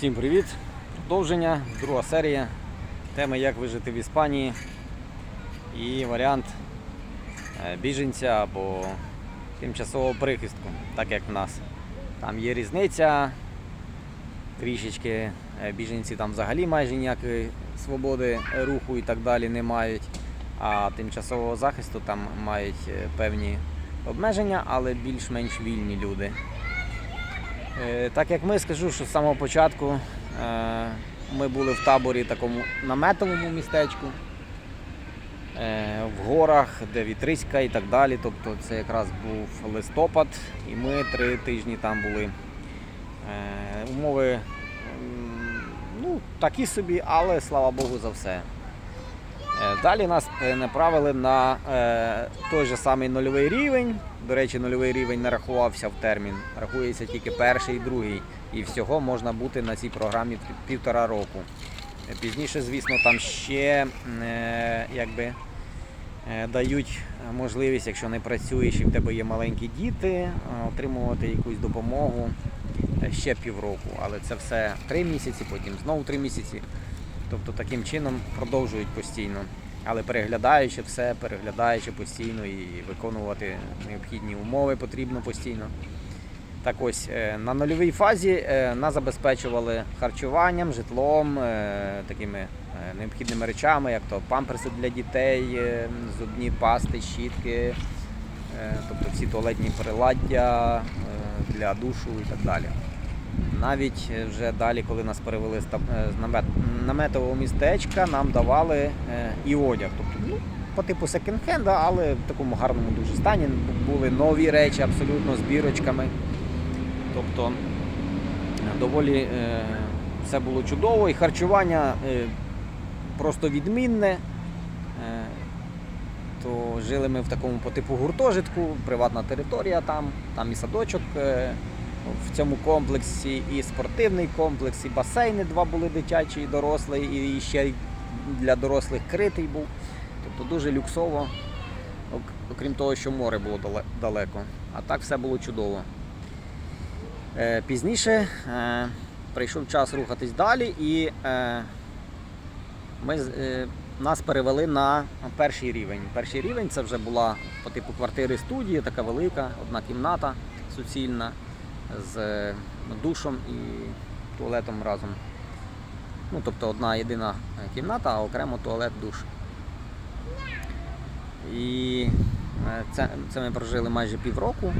Всім привіт! Продовження, друга серія. Теми як вижити в Іспанії і варіант е, біженця або тимчасового прихистку, так як в нас. Там є різниця. Трішечки е, біженці там взагалі майже ніякої свободи руху і так далі не мають. А тимчасового захисту там мають е, певні обмеження, але більш-менш вільні люди. Е, Так як ми скажу, що з самого початку е, ми були в таборі такому наметовому містечку, е, в горах, де вітриська і так далі. Тобто це якраз був листопад, і ми три тижні там були. Умови ну, такі собі, але слава Богу за все. Е, Далі нас направили на е, той же самий нульовий рівень. До речі, нульовий рівень не рахувався в термін, рахується тільки перший і другий. І всього можна бути на цій програмі півтора року. Е, Пізніше, звісно, там ще е, якби, е, дають можливість, якщо не працюєш і в тебе є маленькі діти, е, отримувати якусь допомогу е, ще півроку. Але це все три місяці, потім знову три місяці. Тобто таким чином продовжують постійно. Але переглядаючи все, переглядаючи постійно і виконувати необхідні умови потрібно постійно. Так ось е, на нульовій фазі е, нас забезпечували харчуванням, житлом, е, такими необхідними речами, як то памперси для дітей, зубні пасти, щітки, тобто всі туалетні приладдя для душу і так далі. Навіть е, вже далі, коли нас перевели з е, наметового містечка, нам давали е, і одяг. Тобто, ну, по типу секонд-хенда, але в такому гарному дуже стані. Були нові речі абсолютно з бірочками. Тобто доволі все було чудово і харчування просто відмінне. То жили ми в такому по типу гуртожитку, приватна територія там, там і садочок в цьому комплексі, і спортивний комплекс, і басейни два були дитячі, і дорослий, і ще для дорослих критий був. Тобто дуже люксово, окрім того, що море було далеко. А так все було чудово. Е, Пізніше е, прийшов час рухатись далі, і е, ми, нас перевели на перший рівень. Перший рівень це вже була по типу квартири студії, така велика, одна кімната суцільна з е, душом і туалетом разом. Ну, тобто одна єдина е, кімната, а окремо туалет душ. І е, це, це ми прожили майже півроку.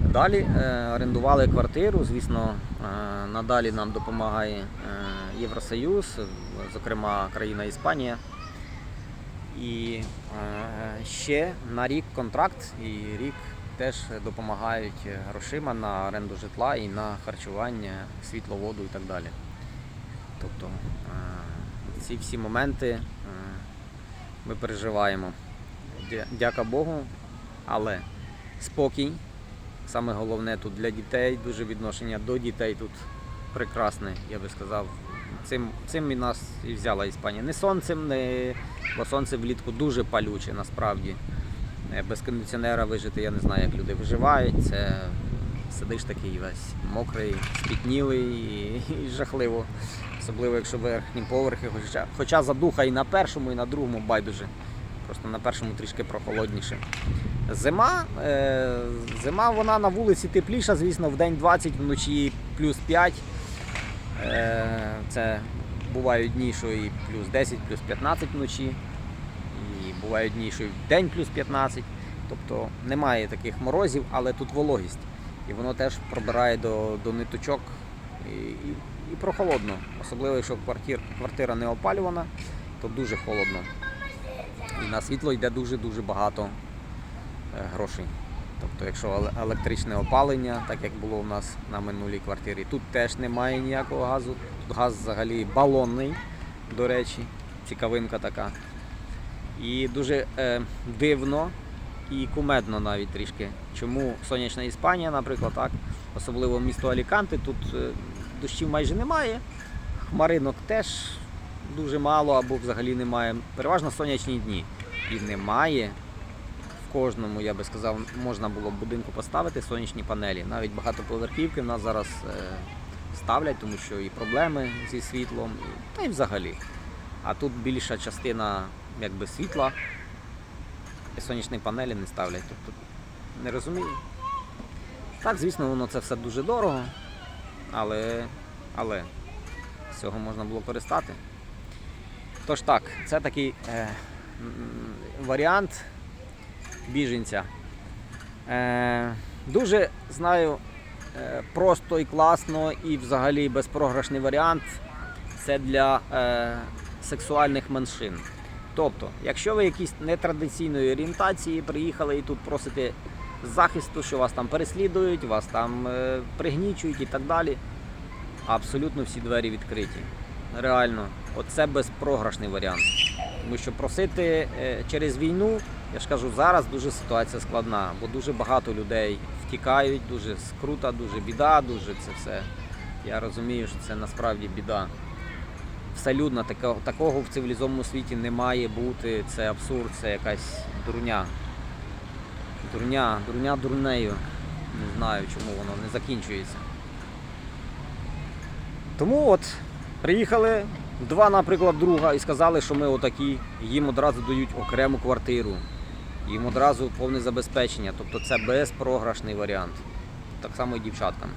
Далі е, орендували квартиру. Звісно, е, надалі нам допомагає е, Євросоюз, зокрема країна Іспанія. І е, ще на рік контракт, і рік теж допомагають грошима на оренду житла і на харчування, світло, воду і так далі. Тобто е, ці всі моменти е, ми переживаємо. Дяка Богу, але спокій. Саме головне тут для дітей, дуже відношення до дітей тут прекрасне, я би сказав. Цим, цим і нас і взяла Іспанія. Не сонцем, не... бо сонце влітку дуже палюче насправді. Е, Без кондиціонера вижити, я не знаю, як люди виживають. Це сидиш такий весь мокрий, спітнілий і, і жахливо. Особливо, якщо верхні поверхи, хоча, хоча задуха і на першому, і на другому байдуже. Просто на першому трішки прохолодніше. Зима, е, зима вона на вулиці тепліша, звісно, в день 20, вночі плюс 5. Е, це бувають дні, що і плюс 10, плюс 15 вночі. І бувають дні, що в день плюс 15. Тобто немає таких морозів, але тут вологість. І воно теж пробирає до, до ниточок і, і, і прохолодно. Особливо, якщо квартир, квартира не опалювана, то дуже холодно. І на світло йде дуже-дуже багато е, грошей. Тобто, якщо електричне опалення, так як було у нас на минулій квартирі, тут теж немає ніякого газу. Тут газ взагалі балонний, до речі, цікавинка така. І дуже е, дивно і кумедно навіть трішки. Чому сонячна Іспанія, наприклад, так, особливо місто Аліканте, тут е, дощів майже немає, хмаринок теж дуже мало або взагалі немає. Переважно сонячні дні. І немає в кожному, я би сказав, можна було б будинку поставити сонячні панелі. Навіть багатоповерхівки в нас зараз е, ставлять, тому що і проблеми зі світлом, і- та й взагалі. А тут більша частина якби світла, і сонячні панелі не ставлять. Тобто не розумію. Так, звісно, воно це все дуже дорого, але, але з цього можна було перестати. Тож так, це такий е, варіант біженця. Е, дуже знаю е, просто і класно, і взагалі безпрограшний варіант це для е, сексуальних меншин. Тобто, якщо ви якісь нетрадиційної орієнтації приїхали і тут просите захисту, що вас там переслідують, вас там е, пригнічують і так далі, абсолютно всі двері відкриті. Реально, оце безпрограшний варіант. Тому що просити е, через війну, я ж кажу, зараз дуже ситуація складна, бо дуже багато людей втікають, дуже скрута, дуже біда, дуже це все. Я розумію, що це насправді біда. Вселюдно такого, такого в цивілізованому світі не має бути. Це абсурд, це якась дурня. Дурня, дурня дурнею. Не знаю, чому воно не закінчується. Тому от приїхали два, наприклад, друга і сказали, що ми отакі, їм одразу дають окрему квартиру, їм одразу повне забезпечення. Тобто це безпрограшний варіант. Так само і дівчаткам.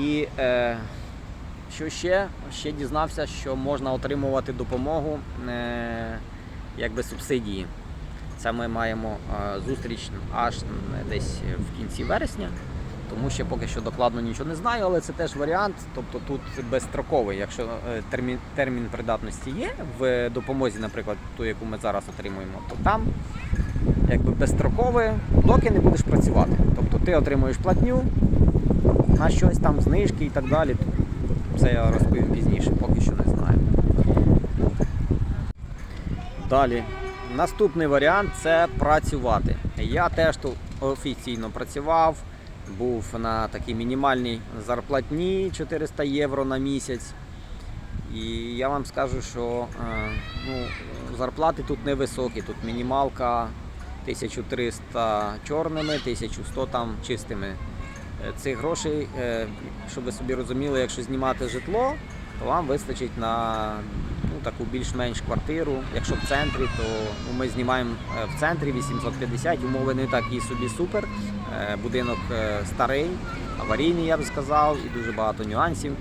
І е, що ще? Ще дізнався, що можна отримувати допомогу е, якби субсидії. Це ми маємо е, зустріч аж десь в кінці вересня, тому що поки що докладно нічого не знаю, але це теж варіант. Тобто тут безстроковий, якщо е, термін, термін придатності є в допомозі, наприклад, ту, яку ми зараз отримуємо, то там якби безстрокове, доки не будеш працювати. Тобто ти отримуєш платню на щось там, знижки і так далі. Це я розповім пізніше, поки що не знаю. Далі. Наступний варіант це працювати. Я теж тут офіційно працював, був на такій мінімальній зарплатні 400 євро на місяць. І я вам скажу, що е, ну, зарплати тут невисокі, тут мінімалка 1300 чорними, 1100 там чистими. Е, Цих грошей, е, щоб ви собі розуміли, якщо знімати житло, то вам вистачить на ну, таку більш-менш квартиру. Якщо в центрі, то ну, ми знімаємо е, в центрі 850, умови не такі собі супер. Будинок старий, аварійний, я б сказав, і дуже багато нюансів.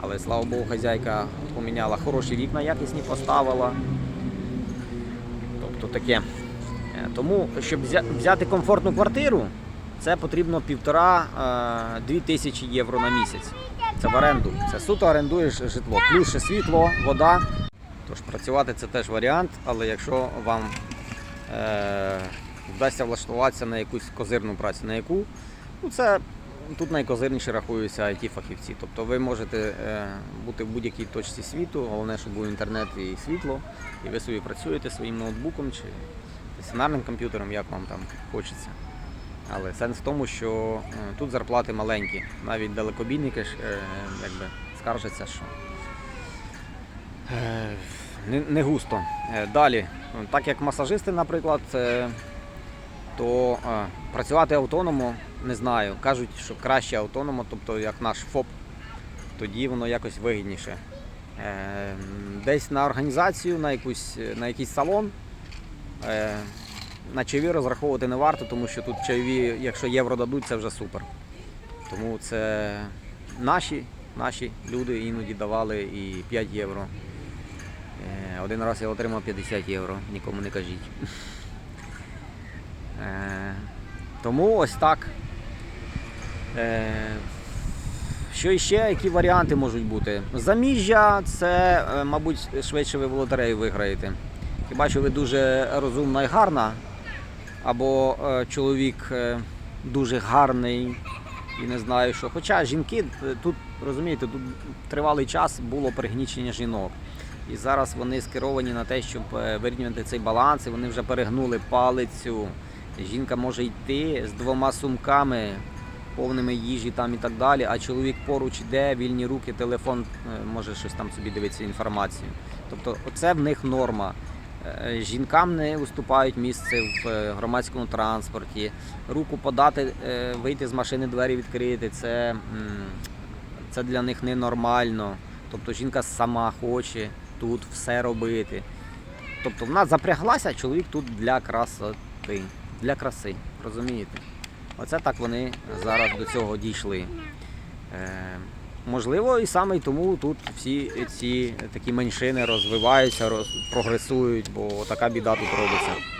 Але слава Богу, хазяйка поміняла хороші вікна, якісні поставила. Тобто таке. Тому, щоб взяти комфортну квартиру, це потрібно півтора-дві тисячі євро на місяць. Це в оренду. Це суто орендуєш житло. Плюс ще світло, вода. Тож працювати це теж варіант, але якщо вам е, вдасться влаштуватися на якусь козирну працю, на яку, ну це тут найкозирніші рахуються it фахівці Тобто ви можете е, бути в будь-якій точці світу, головне, щоб був інтернет і світло, і ви собі працюєте своїм ноутбуком чи стаціонарним комп'ютером, як вам там хочеться. Але сенс в тому, що е, тут зарплати маленькі. Навіть далекобійники ж, е, якби, скаржаться, що е, не, густо. Далі, так як масажисти, наприклад, то працювати автономо не знаю. Кажуть, що краще автономо, тобто як наш ФОП, тоді воно якось вигідніше. Десь на організацію, на, якусь, на якийсь салон. На чайові розраховувати не варто, тому що тут чайові, якщо євро дадуть, це вже супер. Тому це наші, наші люди іноді давали і 5 євро. Е, Один раз я отримав 50 євро, нікому не кажіть. Е, Тому ось так. Е, Що іще, які варіанти можуть бути? Заміжжя це, мабуть, швидше ви в лотерею виграєте. Хіба що ви дуже розумна і гарна, або е, чоловік е, дуже гарний і не знаю що. Хоча жінки е, тут, розумієте, тут тривалий час було пригнічення жінок. І зараз вони скеровані на те, щоб вирівняти цей баланс, і вони вже перегнули палицю. Жінка може йти з двома сумками, повними їжі там і так далі, а чоловік поруч іде, вільні руки, телефон, може щось там собі дивитися інформацію. Тобто, оце в них норма. Е, Жінкам не уступають місце в е, громадському транспорті. Руку подати, е, вийти з машини, двері відкрити це, це для них ненормально. Тобто жінка сама хоче тут все робити. Тобто вона запряглася, чоловік тут для красоти, для краси. Розумієте? Оце так вони зараз до цього дійшли. Можливо, і саме тому тут всі ці такі меншини розвиваються, роз, прогресують, бо така біда тут робиться.